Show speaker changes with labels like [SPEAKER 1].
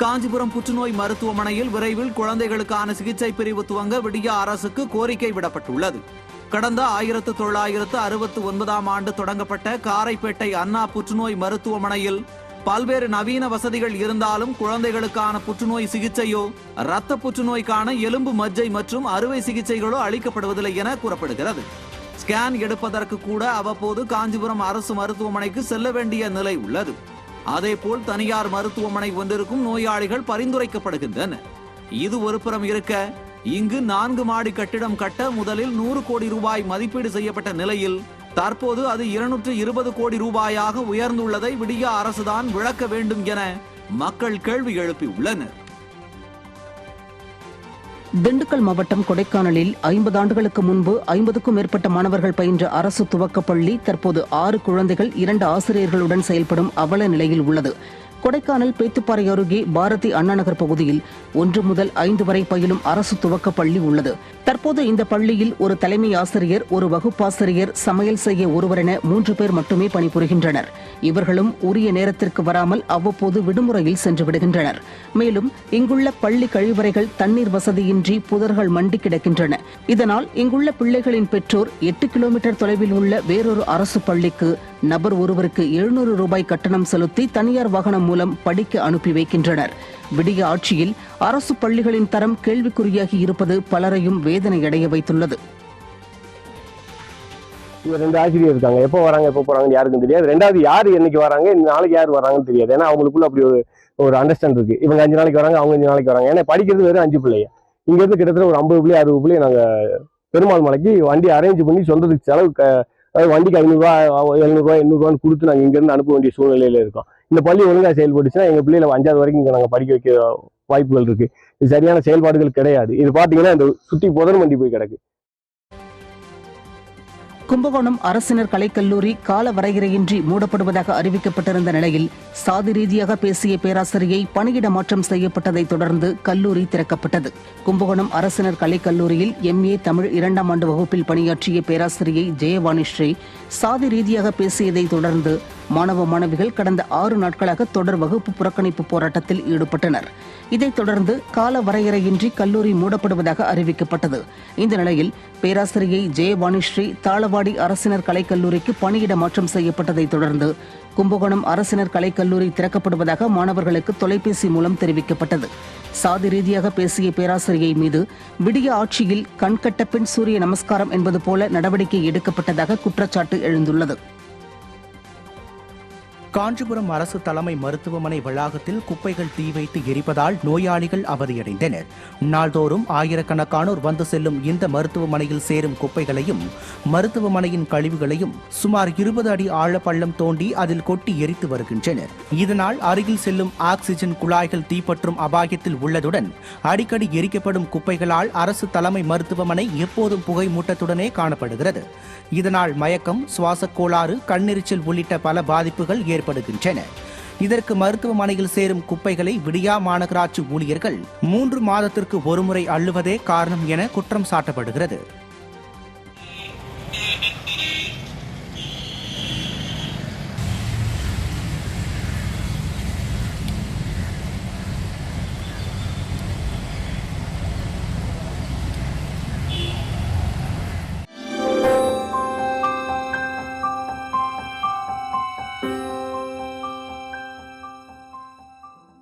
[SPEAKER 1] காஞ்சிபுரம் புற்றுநோய் மருத்துவமனையில் விரைவில் குழந்தைகளுக்கான சிகிச்சை பிரிவு துவங்க விடிய அரசுக்கு கோரிக்கை விடப்பட்டுள்ளது. கடந்த ஆயிரத்து தொள்ளாயிரத்து அறுபத்து ஒன்பதாம் ஆண்டு தொடங்கப்பட்ட காரைப்பேட்டை அண்ணா புற்றுநோய் மருத்துவமனையில் பல்வேறு நவீன வசதிகள் இருந்தாலும் குழந்தைகளுக்கான புற்றுநோய் சிகிச்சையோ இரத்த புற்றுநோய்க்கான எலும்பு மஜ்ஜை மற்றும் அறுவை சிகிச்சைகளோ அளிக்கப்படுவதில்லை என கூறப்படுகிறது. ஸ்கேன் எடுப்பதற்கு கூட அவ்வப்போது காஞ்சிபுரம் அரசு மருத்துவமனைக்கு செல்ல வேண்டிய நிலை உள்ளது. அதேபோல் தனியார் மருத்துவமனை ஒன்றிற்கும் நோயாளிகள் பரிந்துரைக்கப்படுகின்றனர் இது ஒருபுறம் இருக்க இங்கு நான்கு மாடி கட்டிடம் கட்ட முதலில் நூறு கோடி ரூபாய் மதிப்பீடு செய்யப்பட்ட நிலையில் தற்போது அது இருநூற்று இருபது கோடி ரூபாயாக உயர்ந்துள்ளதை விடிய அரசுதான் விளக்க வேண்டும் என மக்கள் கேள்வி எழுப்பியுள்ளனர்.
[SPEAKER 2] திண்டுக்கல் மாவட்டம் கொடைக்கானலில் ஐம்பது ஆண்டுகளுக்கு முன்பு ஐம்பதுக்கும் மேற்பட்ட மாணவர்கள் பயின்ற அரசு துவக்கப்பள்ளி தற்போது ஆறு குழந்தைகள் இரண்டு ஆசிரியர்களுடன் செயல்படும் அவல நிலையில் உள்ளது. கொடைக்கானல் பேத்துப்பாறை அருகே பாரதி அண்ணாநகர் பகுதியில் ஒன்று முதல் ஐந்து வரை பயிலும் அரசு துவக்க பள்ளி உள்ளது. தற்போது இந்த பள்ளியில் ஒரு தலைமை ஆசிரியர் ஒரு வகுப்பாசிரியர் சமையல் செய்ய ஒருவரென மூன்று பேர் மட்டுமே பணிபுரிகின்றனர். இவர்களும் உரிய நேரத்திற்கு வராமல் அவ்வப்போது விடுமுறையில் சென்று விடுகின்றனர். மேலும் இங்குள்ள பள்ளி கழிவறைகள் தண்ணீர் வசதியின்றி புதர்கள் மண்டி கிடக்கின்றன. இதனால் இங்குள்ள பிள்ளைகளின் பெற்றோர் எட்டு கிலோமீட்டர் தொலைவில் உள்ள வேறொரு அரசு பள்ளிக்கு நபர் ஒருவருக்கு எழுநூறு ரூபாய் கட்டணம் செலுத்தி தனியார் வாகனம் மூலம் படிக்க அனுப்பி வைக்கின்றனர். விடிய ஆட்சியில் அரசு பள்ளிகளின் தரம் கேள்விக்குறியாகி இருப்பது பலரையும் வேதனையடைய வைத்துள்ளது.
[SPEAKER 3] ரெண்டு ஆசிரியர் இருக்காங்க. எப்போ வராங்க எப்போ போறாங்கன்னு யாருக்கும் தெரியாது. ரெண்டாவது யார் என்னைக்கு வராங்க நாளைக்கு யார் வராங்கன்னு தெரியாது. ஏன்னா அவங்களுக்குள்ள அப்படி ஒரு ஒரு அண்டர்ஸ்டாண்ட் இருக்கு. இவங்க அஞ்சு நாளைக்கு வராங்க அவங்க அஞ்சு நாளைக்கு வராங்க. ஏன்னா படிக்கிறது வெறும் அஞ்சு பிள்ளைங்க. இங்க இருந்து கிட்டத்தட்ட ஒரு ஐம்பது பிள்ளை அறுபது பிள்ளை நாங்க பெருமாள் மலைக்கு வண்டி அரேஞ்ச் பண்ணி சொந்தத்துக்கு செலவு வண்டிக்கு ஐநூறுரூவா எழுநூறுவா எண்ணூறுவான்னு கொடுத்து நாங்கள் இங்கேருந்து அனுப்ப வேண்டிய சூழ்நிலையில இருக்கோம். இந்த பள்ளி ஒழுங்காக செயல்பட்டுச்சுன்னா எங்கள் பிள்ளைகளை அஞ்சாவது வரைக்கும் நாங்கள் படிக்க வைக்க வாய்ப்புகள் இருக்குது இது சரியான செயல்பாடுகள் கிடையாது. இது பார்த்தீங்கன்னா இந்த சுற்றி புதர் மண்டி போய் கிடக்கு.
[SPEAKER 2] கும்பகோணம் அரசினர் கலைக்கல்லூரி கால வரையறையின்றி மூடப்படுவதாக அறிவிக்கப்பட்டிருந்த நிலையில் சாதி ரீதியாக பேசிய பேராசிரியை பணியிட மாற்றம் செய்யப்பட்டதை தொடர்ந்து கல்லூரி திறக்கப்பட்டது. கும்பகோணம் அரசினர் கலைக்கல்லூரியில் எம்ஏ தமிழ் இரண்டாம் ஆண்டு வகுப்பில் பணியாற்றிய பேராசிரியை ஜெயவாணி ஸ்ரீ சாதி ரீதியாக பேசியதை தொடர்ந்து மாணவ மாணவிகள் கடந்த ஆறு நாட்களாக தொடர் வகுப்பு புறக்கணிப்பு போராட்டத்தில் ஈடுபட்டனர். இதைத் தொடர்ந்து கால வரையறையின்றி கல்லூரி மூடப்படுவதாக அறிவிக்கப்பட்டது. இந்த நிலையில் பேராசிரியை ஜெயவாணிஸ்ரீ தாளவாடி அரசினர் கலைக்கல்லூரிக்கு பணியிட மாற்றம் செய்யப்பட்டதை தொடர்ந்து கும்பகோணம் அரசினர் கலைக்கல்லூரி திறக்கப்படுவதாக மாணவர்களுக்கு தொலைபேசி மூலம் தெரிவிக்கப்பட்டது. சாதி ரீதியாக பேசிய பேராசிரியை மீது விடிய ஆட்சியில் கண்கட்ட பின் சூரிய நமஸ்காரம் என்பது போல நடவடிக்கை எடுக்கப்பட்டதாக குற்றச்சாட்டு எழுந்துள்ளது.
[SPEAKER 4] காஞ்சிபுரம் அரசு தலைமை மருத்துவமனை வளாகத்தில் குப்பைகள் தீ வைத்து எரிப்பதால் நோயாளிகள் அவதியடைந்தனர். நாள்தோறும் ஆயிரக்கணக்கானோர் வந்து செல்லும் இந்த மருத்துவமனையில் சேரும் குப்பைகளையும் மருத்துவமனையின் கழிவுகளையும் சுமார் இருபது அடி ஆழ பள்ளம் தோண்டி அதில் கொட்டி எரித்து வருகின்றனர். இதனால் அருகில் செல்லும் ஆக்சிஜன் குழாய்கள் தீப்பற்றும் அபாயத்தில் உள்ளதுடன் அடிக்கடி எரிக்கப்படும் குப்பைகளால் அரசு தலைமை மருத்துவமனை எப்போதும் புகை மூட்டத்துடனே காணப்படுகிறது. இதனால் மயக்கம் சுவாசக் கோளாறு கண்ணெரிச்சல் உள்ளிட்ட பல பாதிப்புகள் ஏற்படுகின்றன. இதற்கு மருத்துவமனையில் சேரும் குப்பைகளை விடியா மாநகராட்சி ஊழியர்கள் மூன்று மாதத்திற்கு ஒருமுறை அள்ளுவதே காரணம் என குற்றம் சாட்டப்படுகிறது.